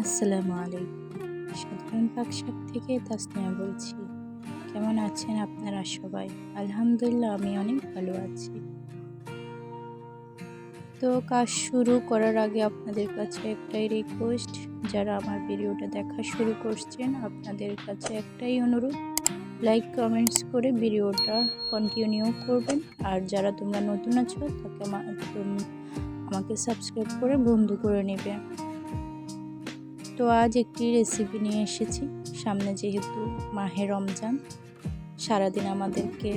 আসসালামু আলাইকুম। সাধারণ পাকশাক থেকে তাসনিয়া বলছি। কেমন আছেন আপনারা সবাই? আলহামদুলিল্লাহ, আমি অনেক ভালো আছি। তো কাজ শুরু করার আগে আপনাদের কাছে একটাই রিকোয়েস্ট যারা আমার ভিডিওটা দেখা শুরু করছেন, আপনাদের কাছে একটাই অনুরোধ লাইক কমেন্টস করে ভিডিওটা কন্টিনিউ করবেন। আর যারা তোমরা নতুন আছো, তাকে আমাকে সাবস্ক্রাইব করে বন্ধু করে নেবে। তো আজ একটি রেসিপি নিয়ে এসেছি। সামনে যেহেতু মাহে রমজান, সারাদিন আমাদেরকে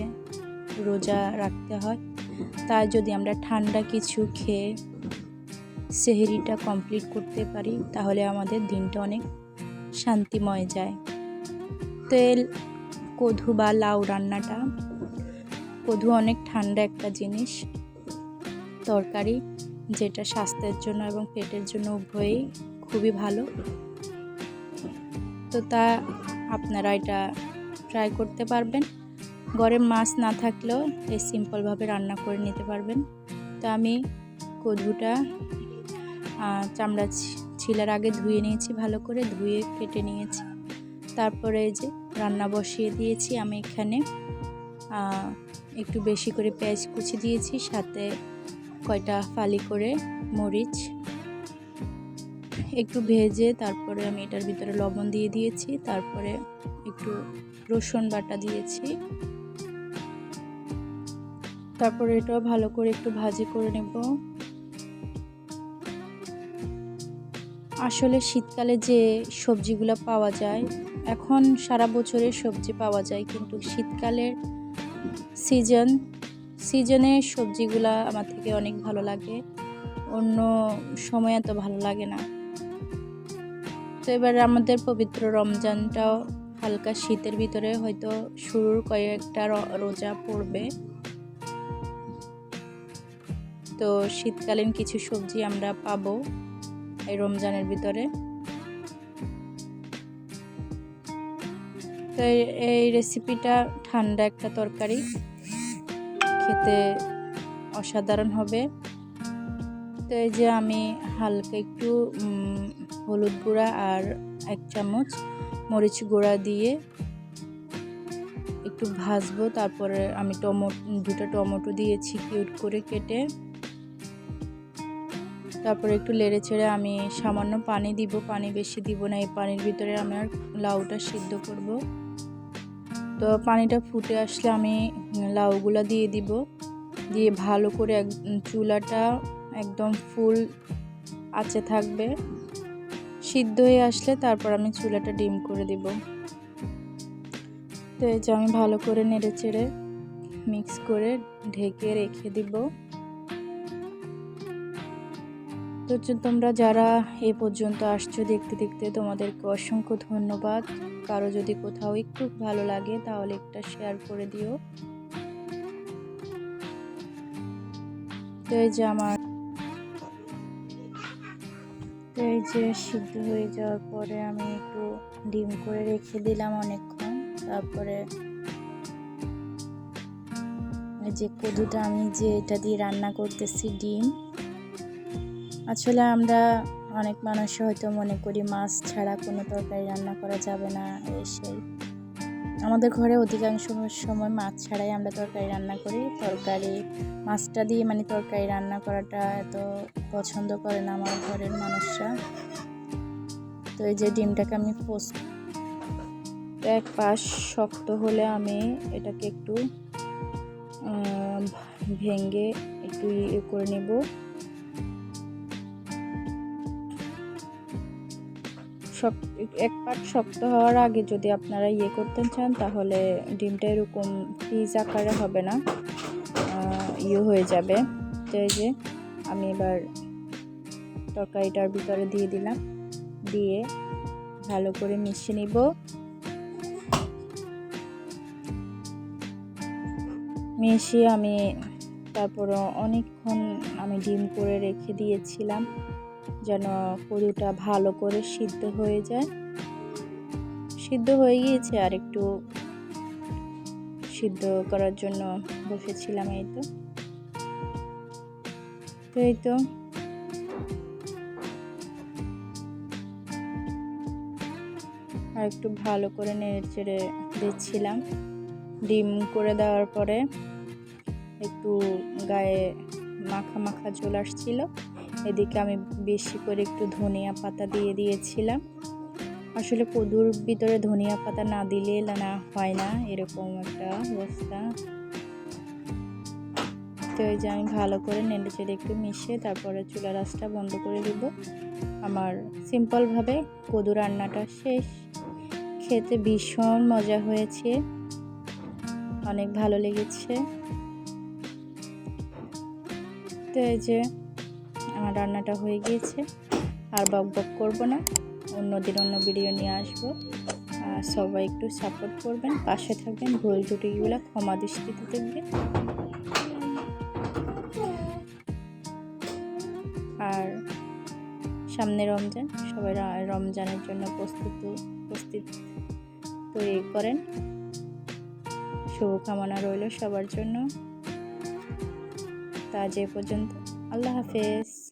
রোজা রাখতে হয়। তাই যদি আমরা ঠান্ডা কিছু খেয়ে সেহেরিটা কমপ্লিট করতে পারি, তাহলে আমাদের দিনটা অনেক শান্তিময় যায়। তেল কধু বা লাউ রান্নাটা কধু অনেক ঠান্ডা একটা জিনিস। তরকারি যেটা স্বাস্থ্যের জন্য এবং পেটের জন্য উভয়ই খুবই ভালো। তো তা আপনারা এটা ট্রাই করতে পারবেন। ঘরে মাছ না থাকলেও এই সিম্পলভাবে রান্না করে নিতে পারবেন। তো আমি কদুটা চামড়া ছিলার আগে ধুয়ে নিয়েছি ভালো করে, ধুয়ে কেটে নিয়েছি। তারপরে এই যে রান্না বসিয়ে দিয়েছি আমি এখানে। একটু বেশি করে পেঁয়াজ কুচি দিয়েছি, সাথে কয়টা ফালি করে মরিচ একটু ভেজে তারপরে আমি এটার ভিতরে লবণ দিয়ে দিয়েছি, তারপরে একটু রসুন বাটা দিয়েছি। তারপরে এটাও ভালো করে একটু ভাজি করে নেব। আসলে শীতকালে যে সবজিগুলো পাওয়া যায়, এখন সারা বছরের সবজি পাওয়া যায়, কিন্তু শীতকালের সিজন সিজনের সবজিগুলা আমার থেকে অনেক ভালো লাগে। অন্য সময় এত ভালো লাগে না। তো এবার আমাদের পবিত্র রমজানটাও হালকা শীতের ভিতরে হয়তো শুরুর কয়েকটা রোজা পড়বে। তো শীতকালীন কিছু সবজি আমরা পাবো এই রমজানের ভিতরে। তো এই রেসিপিটা ঠান্ডা একটা তরকারি। খেতে অসাধারণ হবে। তো এই যে আমি হালকা একটু হলুদ গুঁড়া আর এক চামচ মরিচ গুঁড়া দিয়ে একটু ভাজবো। তারপরে আমি টমেটো দুটো টমেটো দিয়েছি কিউট করে কেটে। তারপরে একটু লেড়ে ছেড়ে আমি সামান্য পানি দিব। পানি বেশি দিব না, এই পানির ভিতরে আমার লাউটা সিদ্ধ করব। তো পানিটা ফুটে আসলে আমি লাউগুলো দিয়ে দিব। দিয়ে ভালো করে এক, চুলাটা একদম ফুল আঁচে থাকবে। সিদ্ধ হয়ে আসলে তারপর আমি চুলাটা ডিম করে দিব। তো এই যে আমি ভালো করে নেড়ে চেড়ে মিক্স করে ঢেকে রেখে দিব। তো তোমরা যারা এ পর্যন্ত আসছো দেখতে দেখতে তোমাদেরকে অসংখ্য ধন্যবাদ। কারও যদি কোথাও একটু ভালো লাগে তাহলে একটা শেয়ার করে দিও। তো এই যে আমার এই যে সিদ্ধ হয়ে যাওয়ার পরে আমি একটু ডিম করে রেখে দিলাম অনেকক্ষণ। তারপরে যে কদুটা আমি যে এটা দিয়ে রান্না করতেছি ডিম, আসলে আমরা অনেক মানুষ হয়তো মনে করি মাছ ছাড়া কোনো তরকারি রান্না করা যাবে না, এই সেই। আমাদের ঘরে অধিকাংশ সময় মাছ ছাড়াই আমরা তরকারি রান্না করি। তরকারি, মাছটা দিয়ে মানে তরকারি রান্না করাটা এত পছন্দ করে না আমার ঘরের মানুষরা। তো এই যে ডিমটাকে আমি পোস্ট এক পাশ শক্ত হলে আমি এটাকে একটু ভেঙে একটু ইয়ে করে নেব। শক এক পাট শক্ত হওয়ার আগে যদি আপনারা ইয়ে করতে চান, তাহলে ডিমটা এরকম ফ্রিজ আকারে হবে না। ইয়ে হয়ে যাবে। তো এই যে আমি এবার তরকারিটার ভিতরে দিয়ে দিলাম। দিয়ে ভালো করে মিশিয়ে নিব। মিশিয়ে আমি তারপর অনেকক্ষণ আমি ডিম করে রেখে দিয়েছিলাম। যেন কড়িটা ভালো করে সিদ্ধ হয়ে যায়। সিদ্ধ হয়ে গিয়েছে আর একটু সিদ্ধ করার জন্য বসেছিলাম এই তো। এই তো। আর একটু ভালো করে নেড়ে চেড়ে দিচ্ছিলাম। ডিম করে দেওয়ার পরে একটু গায়ে মাখা মাখা চলে আসছিল। এদিকে আমি বেশি করে একটু ধনিয়া পাতা দিয়ে দিয়েছিলাম। আসলে কদুর ভিতরে ধনিয়া পাতা না দিলে না হয় না, এরকম একটা অবস্থা। তো এই যে আমি ভালো করে নেড়ে চেড়ে একটু মিশিয়ে তারপরে চুলা রাসটা বন্ধ করে দিব। আমার সিম্পলভাবে কদু রান্নাটা শেষ। খেতে ভীষণ মজা হয়েছে। অনেক ভালো লেগেছে। তো এই যে আমার রান্নাটা হয়ে গিয়েছে। আর বক বক করব না। অন্য দিন অন্য ভিডিও নিয়ে আসব। আর সবাই একটু সাপোর্ট করবেন, পাশে থাকবেন, ভুল ত্রুটিগুলো ক্ষমা দৃষ্টিতে দেখবেন। আর সামনে রমজান, সবাই রমজানের জন্য প্রস্তুত প্রস্তুত তৈরি করেন। শুভকামনা রইল সবার জন্য। তা যে পর্যন্ত। আল্লাহ হাফেজ।